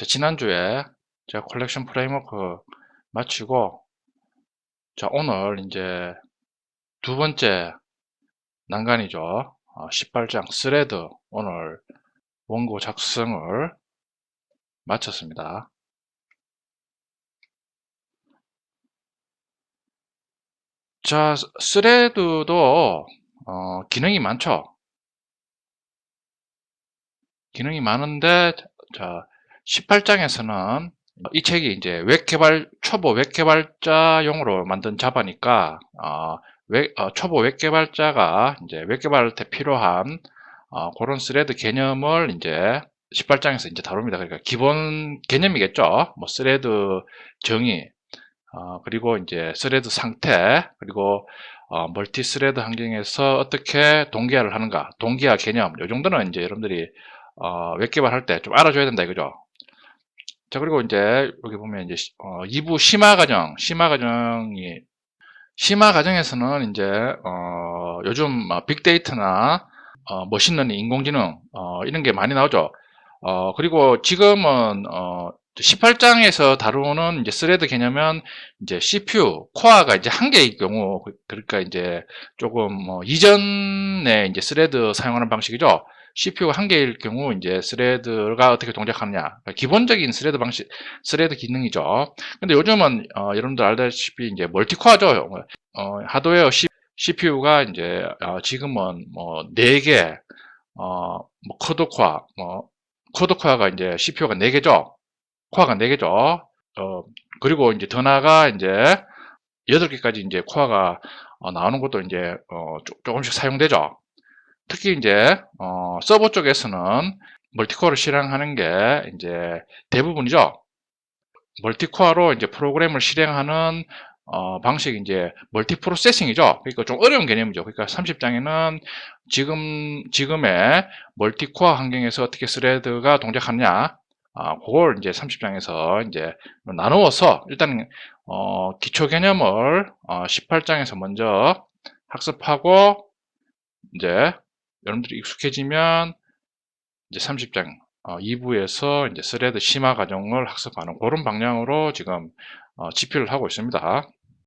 자, 지난주에 제가 컬렉션 프레임워크 마치고 자, 오늘 이제 두 번째 난간이죠. 어, 18장 스레드 오늘 원고 작성을 마쳤습니다. 자, 스레드도 어, 기능이 많죠. 기능이 많은데 자, 18장에서는 이 책이 이제 웹 개발 초보 웹 개발자용으로 만든 자바니까 어, 웹, 어, 초보 웹 개발자가 이제 웹 개발할 때 필요한 어, 그런 스레드 개념을 이제 18장에서 이제 다룹니다. 그러니까 기본 개념이겠죠. 뭐 스레드 정의, 어, 그리고 이제 스레드 상태, 그리고 어, 멀티 스레드 환경에서 어떻게 동기화를 하는가, 동기화 개념, 이 정도는 이제 여러분들이 어, 웹 개발할 때 좀 알아줘야 된다 이거죠. 자, 그리고 이제 여기 보면 이제 어, 2부 심화 과정, 심화 과정이 심화 과정에서는 이제 어, 요즘 빅데이터나 어, 머신러닝, 인공지능 어, 이런 게 많이 나오죠. 어, 그리고 지금은 어, 18장에서 다루는 이제 스레드 개념은 이제 CPU 코어가 이제 한 개의 경우 그러니까 이제 조금 뭐 이전에 이제 스레드 사용하는 방식이죠. CPU가 한 개일 경우 이제 스레드가 어떻게 동작하느냐. 그러니까 기본적인 스레드 방식 스레드 기능이죠. 근데 요즘은 어, 여러분들 알다시피 이제 멀티코어죠. 어, 하드웨어 CPU가 이제 어, 지금은 뭐 4개 어, 뭐 코드코어 뭐 코드코어가 이제 CPU가 4개죠. 코어가 4개죠. 어, 그리고 이제 더 나아가 이제 8개까지 이제 코어가 어, 나오는 것도 이제 어, 조금씩 사용되죠 특히 이제 어, 서버 쪽에서는 멀티코어를 실행하는 게 이제 대부분이죠. 멀티코어로 이제 프로그램을 실행하는 어, 방식이 이제 멀티 프로세싱이죠. 그러니까 좀 어려운 개념이죠. 그러니까 30장에는 지금 지금의 멀티코어 환경에서 어떻게 스레드가 동작하느냐, 아, 그걸 이제 30장에서 이제 나누어서 일단 어, 기초 개념을 어, 18장에서 먼저 학습하고 이제 여러분들이 익숙해지면 이제 30장 어, 2부에서 이제 스레드 심화 과정을 학습하는 그런 방향으로 지금 어, 집필을 하고 있습니다.